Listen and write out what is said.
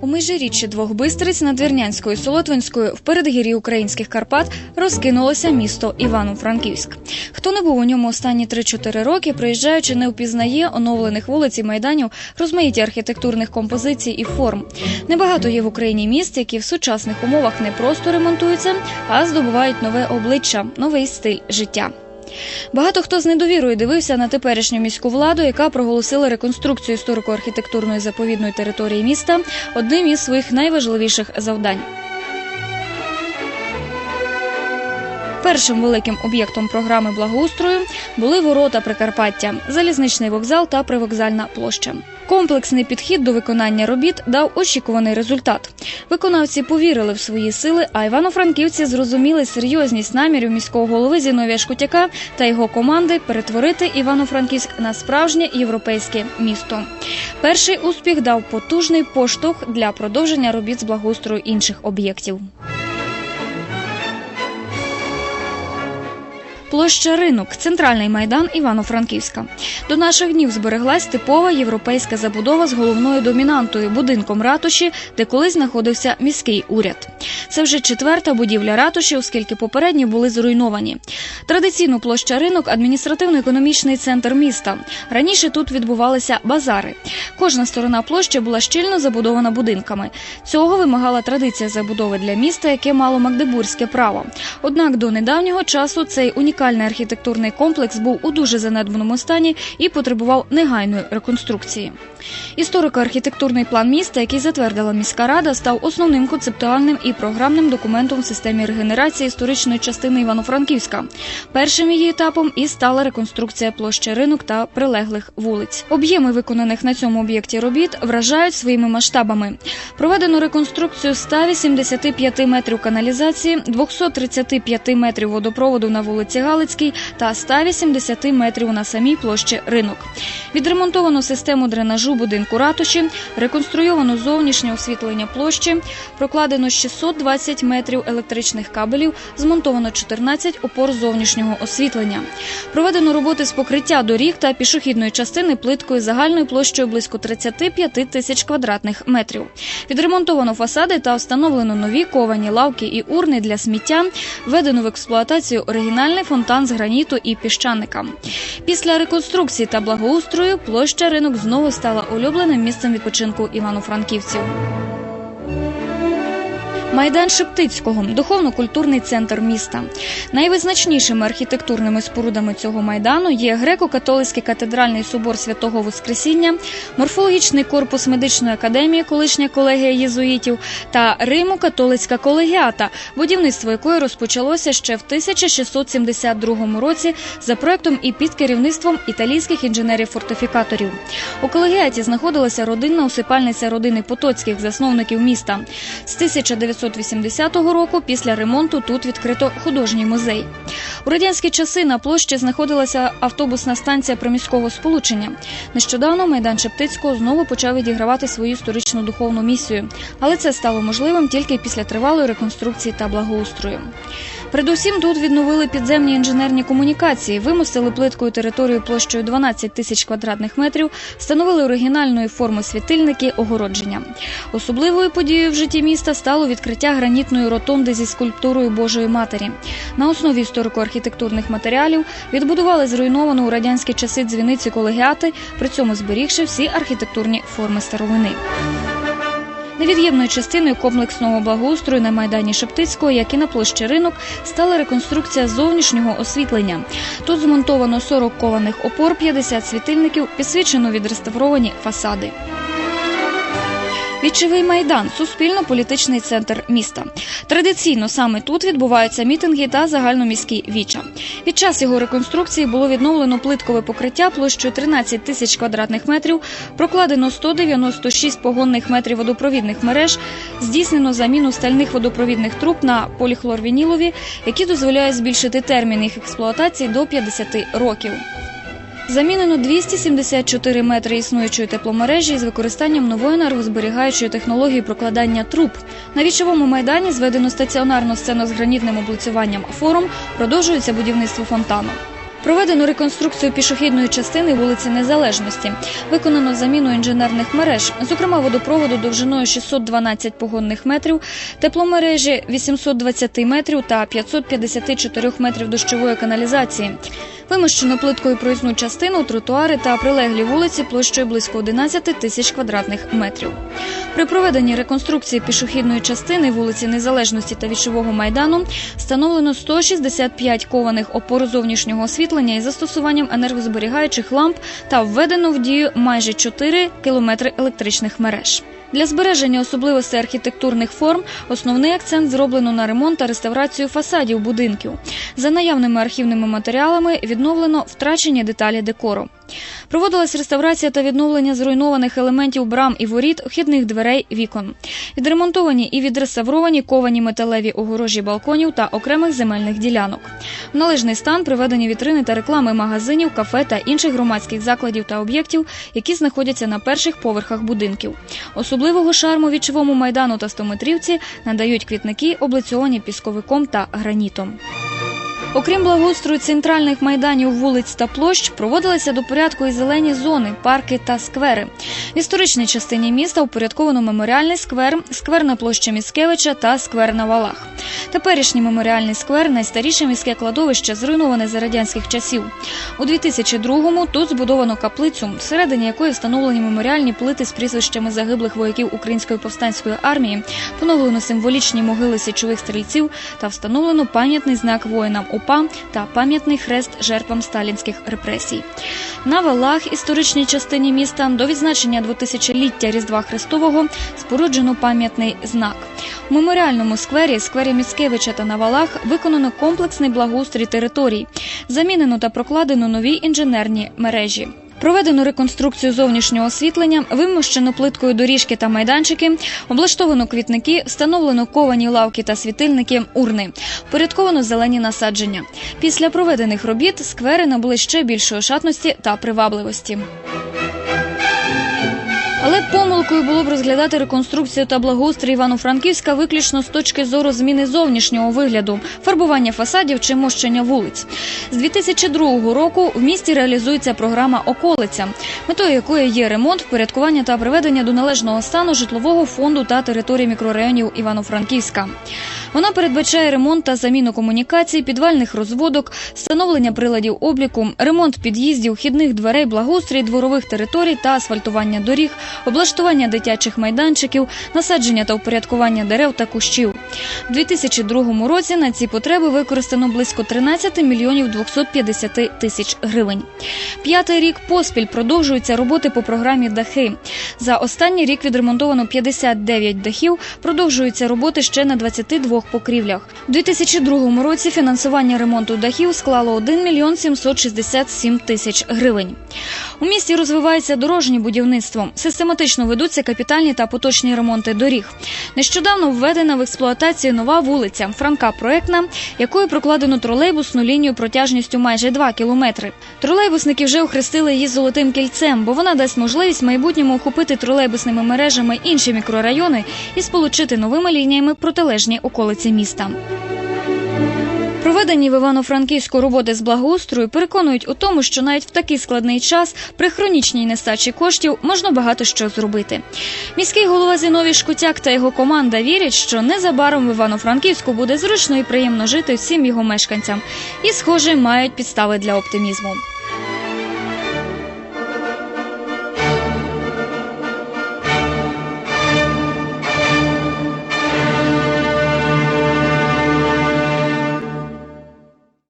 У межиріччі двох бистриць Надвірнянською і Солотвинською в передгір'ї українських Карпат розкинулося місто Івано-Франківськ. Хто не був у ньому останні 3-4 роки, приїжджаючи, не впізнає оновлених вулиць і майданів, розмаїття архітектурних композицій і форм. Небагато є в Україні міст, які в сучасних умовах не просто ремонтуються, а здобувають нове обличчя, новий стиль життя. Багато хто з недовірою дивився на теперішню міську владу, яка проголосила реконструкцію історико-архітектурної заповідної території міста одним із своїх найважливіших завдань. Першим великим об'єктом програми благоустрою були ворота Прикарпаття, залізничний вокзал та привокзальна площа. Комплексний підхід до виконання робіт дав очікуваний результат. Виконавці повірили в свої сили, а івано-франківці зрозуміли серйозність намірів міського голови Зіновія Шкутяка та його команди перетворити Івано-Франківськ на справжнє європейське місто. Перший успіх дав потужний поштовх для продовження робіт з благоустрою інших об'єктів. Площа ринок, центральний майдан Івано-Франківська. До наших днів збереглась типова європейська забудова з головною домінантою будинком ратуші, де колись знаходився міський уряд. Це вже четверта будівля ратуші, оскільки попередні були зруйновані. Традиційно площа ринок адміністративно-економічний центр міста. Раніше тут відбувалися базари. Кожна сторона площі була щільно забудована будинками. Цього вимагала традиція забудови для міста, яке мало магдебурзьке право. Однак до недавнього часу цей унікальний архітектурний комплекс був у дуже занедбаному стані і потребував негайної реконструкції. Історико-архітектурний план міста, який затвердила міська рада, став основним концептуальним і програмним документом в системі регенерації історичної частини Івано-Франківська. Першим її етапом і стала реконструкція площі ринок та прилеглих вулиць. Об'єми виконаних на цьому об'єкті робіт вражають своїми масштабами. Проведено реконструкцію 185 метрів каналізації, 235 метрів водопроводу на вулиці Галицькій та 180 метрів на самій площі ринок. Відремонтовано систему дренажу будинку ратуші, реконструйовано зовнішнє освітлення площі, прокладено 620 метрів електричних кабелів, змонтовано 14 опор зовнішнього освітлення. Проведено роботи з покриття доріг та пішохідної частини плиткою загальною площею близько 35 тисяч квадратних метрів. Відремонтовано фасади та встановлено нові ковані лавки і урни для сміття. Введено в експлуатацію оригінальний фонтан з граніту і піщаника. Після реконструкції та благоустрою площа ринок знову стала улюбленим місцем відпочинку івано-франківців. Майдан Шептицького духовно-культурний центр міста. Найвизначнішими архітектурними спорудами цього майдану є греко-католицький катедральний собор святого Воскресіння, морфологічний корпус медичної академії, колишня колегія єзуїтів та Римо-католицька колегіата, будівництво якої розпочалося ще в 1672 році за проектом і під керівництвом італійських інженерів-фортифікаторів. У колегіаті знаходилася родинна усипальниця родини Потоцьких, засновників міста. З 1900 1980 року після ремонту тут відкрито художній музей. У радянські часи на площі знаходилася автобусна станція приміського сполучення. Нещодавно майдан Шептицького знову почав відігравати свою історичну духовну місію, але це стало можливим тільки після тривалої реконструкції та благоустрою. Передусім тут відновили підземні інженерні комунікації, вимостили плиткою територію площею 12 тисяч квадратних метрів, встановили оригінальної форми світильники, огородження. Особливою подією в житті міста стало відкриття гранітної ротонди зі скульптурою Божої Матері. На основі історико-архітектурних матеріалів відбудували зруйновану у радянські часи дзвіниці колегіати, при цьому зберігши всі архітектурні форми старовини. Невід'ємною частиною комплексного благоустрою на майдані Шептицького, як і на площі ринок, стала реконструкція зовнішнього освітлення. Тут змонтовано 40 кованих опор, 50 світильників, підсвічено відреставровані фасади. Вічовий майдан суспільно-політичний центр міста. Традиційно саме тут відбуваються мітинги та загальноміські віча. Під час його реконструкції було відновлено плиткове покриття площею 13 тисяч квадратних метрів, прокладено 196 погонних метрів водопровідних мереж, здійснено заміну стальних водопровідних труб на поліхлорвінілові, які дозволяють збільшити термін їх експлуатації до 50 років. Замінено 274 метри існуючої тепломережі з використанням нової енергозберігаючої технології прокладання труб. На вічовому майдані зведено стаціонарну сцену з гранітним облицюванням форум. Продовжується будівництво фонтану. Проведено реконструкцію пішохідної частини вулиці Незалежності. Виконано заміну інженерних мереж, зокрема водопроводу довжиною 612 погонних метрів, тепломережі 820 метрів та 554 метрів дощової каналізації. Вимощено плиткою проїзну частину, тротуари та прилеглі вулиці площею близько 11 тисяч квадратних метрів. При проведенні реконструкції пішохідної частини вулиці Незалежності та Вічового майдану встановлено 165 кованих опор зовнішнього освітлення із застосуванням енергозберігаючих ламп та введено в дію майже 4 кілометри електричних мереж. Для збереження особливостей архітектурних форм основний акцент зроблено на ремонт та реставрацію фасадів будинків. За наявними архівними матеріалами відновлено втрачені деталі декору. Проводилась реставрація та відновлення зруйнованих елементів брам і воріт, вхідних дверей, вікон. Відремонтовані і відреставровані ковані металеві огорожі балконів та окремих земельних ділянок. В належний стан приведені вітрини та реклами магазинів, кафе та інших громадських закладів та об'єктів, які знаходяться на перших поверхах будинків. Особливого шарму вічовому майдану та стометрівці надають квітники, облицьовані пісковиком та гранітом. Окрім благоустрою центральних майданів вулиць та площ, проводилися до порядку і зелені зони, парки та сквери. В історичній частині міста упорядковано меморіальний сквер, сквер на площі Міскевича та сквер на валах. Теперішній меморіальний сквер найстаріше міське кладовище, зруйноване за радянських часів. У 2002-му тут збудовано каплицю, всередині якої встановлені меморіальні плити з прізвищами загиблих вояків Української повстанської армії, поновлено символічні могили січових стрільців та встановлено пам'ятний знак воїнам УПА та пам'ятний хрест жертвам сталінських репресій. На валах, історичній частині міста, до відзначення 2000-ліття Різдва Христового споруджено пам'ятний знак. У меморіальному сквері, сквері Міцкевича та на валах виконано комплексний благоустрій територій, замінено та прокладено нові інженерні мережі. Проведено реконструкцію зовнішнього освітлення, вимощено плиткою доріжки та майданчики, облаштовано квітники, встановлено ковані лавки та світильники, урни, порядковано зелені насадження. Після проведених робіт сквери набули ще більшої шатності та привабливості. Але помилкою було б розглядати реконструкцію та благоустрій Івано-Франківська виключно з точки зору зміни зовнішнього вигляду, фарбування фасадів чи мощення вулиць. З 2002 року в місті реалізується програма Околиця, метою якої є ремонт, впорядкування та приведення до належного стану житлового фонду та території мікрорайонів Івано-Франківська. Вона передбачає ремонт та заміну комунікацій, підвальних розводок, встановлення приладів обліку, ремонт під'їздів, хідних дверей, благоустрій дворових територій та асфальтування доріг, облаштування дитячих майданчиків, насадження та упорядкування дерев та кущів. У 2002 році на ці потреби використано близько 13 мільйонів 250 тисяч гривень. П'ятий рік поспіль продовжуються роботи по програмі Дахи. За останній рік відремонтовано 59 дахів, продовжуються роботи ще на 22 покрівлях. У 2002 році фінансування ремонту дахів склало 1 мільйон 767 тисяч гривень. У місті розвивається дорожнє будівництво. Систематично ведуться капітальні та поточні ремонти доріг. Нещодавно введена в експлуатацію нова вулиця Франка Проектна, якою прокладено тролейбусну лінію протяжністю майже 2 кілометри. Тролейбусники вже охрестили її золотим кільцем, бо вона дасть можливість майбутньому охопити тролейбусними мережами інші мікрорайони і сполучити новими лініями протилежні околиці міста. Проведені в Івано-Франківську роботи з благоустрою переконують у тому, що навіть в такий складний час при хронічній нестачі коштів можна багато що зробити. Міський голова Зіновій Шкутяк та його команда вірять, що незабаром в Івано-Франківську буде зручно і приємно жити всім його мешканцям, і, схоже, мають підстави для оптимізму.